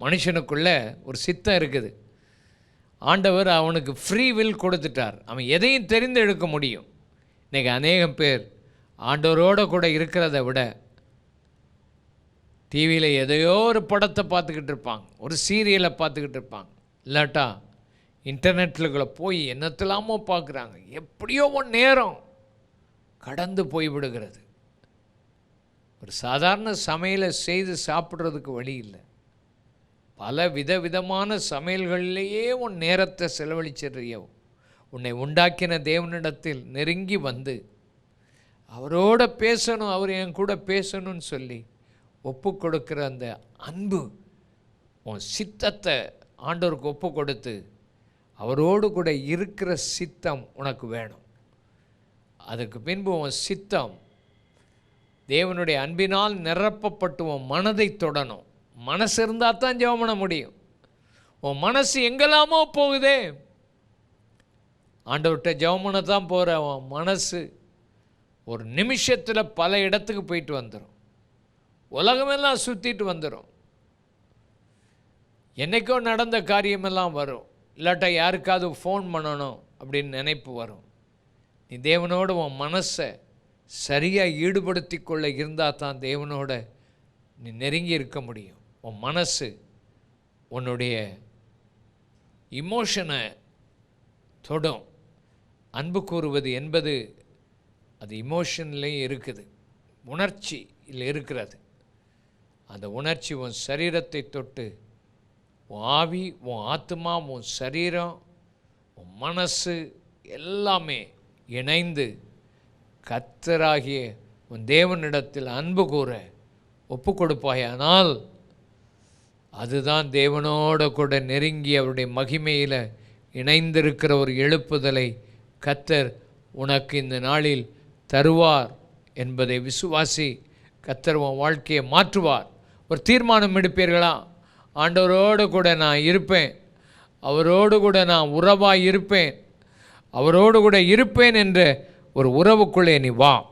மனுஷனுக்குள்ள ஒரு சித்தம் இருக்குது. ஆண்டவர் அவனுக்கு ஃப்ரீ வில் கொடுத்துட்டார். அவன் எதையும் தெரிந்து எடுக்க முடியும். இன்றைக்கி அநேகம் பேர் ஆண்டவரோட கூட இருக்கிறத விட டிவியில் எதையோ ஒரு படத்தை பார்த்துக்கிட்டு இருப்பாங்க. ஒரு சீரியலை பார்த்துக்கிட்டு இருப்பாங்க. இல்லாட்டா இன்டர்நெட்டில் போய் என்னத்தெல்லாமோ பார்க்குறாங்க. எப்படியோ ஒன் நேரம் கடந்து போய்விடுகிறது. ஒரு சாதாரண சமையலை செய்து சாப்பிட்றதுக்கு வழி இல்லை. பல விதவிதமான சமையல்களிலேயே உன் நேரத்தை செலவழிச்சிடுறியோ. உன்னை உண்டாக்கின தேவனிடத்தில் நெருங்கி வந்து அவரோட பேசணும் அவர் என் கூட பேசணும்னு சொல்லி ஒப்பு கொடுக்குற அந்த அன்பு உன் சித்தத்தை ஆண்டோருக்கு ஒப்பு கொடுத்து அவரோடு கூட இருக்கிற சித்தம் உனக்கு வேணும். அதுக்கு பின்பு உன் சித்தம் தேவனுடைய அன்பினால் நிரப்பப்பட்டு உன் மனதை தொடணும். மனசு இருந்தால் தான் ஜெபம் பண்ண முடியும். உன் மனசு எங்கெல்லாமோ போகுதே. ஆண்டவர்கிட்ட ஜெபம் பண்ண தான் போகிற உன் மனசு ஒரு நிமிஷத்தில் பல இடத்துக்கு போயிட்டு வந்துடும் உலகமெல்லாம் சுற்றிட்டு வந்துடும் என்றைக்கோ நடந்த காரியமெல்லாம் வரும். இல்லாட்டா யாருக்காவது ஃபோன் பண்ணணும் அப்படின்னு நினைப்பு வரும். நீ தேவனோட உன் மனசை சரியாக ஈடுபடுத்தி கொள்ள இருந்தால் தான் தேவனோட நீ நெருங்கி இருக்க முடியும். உன் மனசு உன்னுடைய இமோஷனை தொடும். அன்பு கூறுவது என்பது அது இமோஷன்லேயும் இருக்குது. உணர்ச்சியில் இருக்கிறது. அந்த உணர்ச்சி உன் சரீரத்தை தொட்டு உன் ஆவி உன் ஆத்மா உன் சரீரம் உன் மனசு எல்லாமே இணைந்து கத்தராகிய உன் தேவனிடத்தில் அன்பு கூற ஒப்பு கொடுப்பாயானால் அதுதான் தேவனோட கூட நெருங்கி அவருடைய மகிமையில் இணைந்திருக்கிற ஒரு எழுப்புதலை கத்தர் உனக்கு இந்த நாளில் தருவார் என்பதை விசுவாசி கத்தர் உன் வாழ்க்கையை மாற்றுவார். ஒரு தீர்மானம் எடுப்பீர்களா? ஆண்டவரோடு கூட நான் இருப்பேன். அவரோடு கூட நான் உறவாக இருப்பேன். அவரோடு கூட இருப்பேன் என்ற ஒரு உறவுக்குள்ளே நீ வா.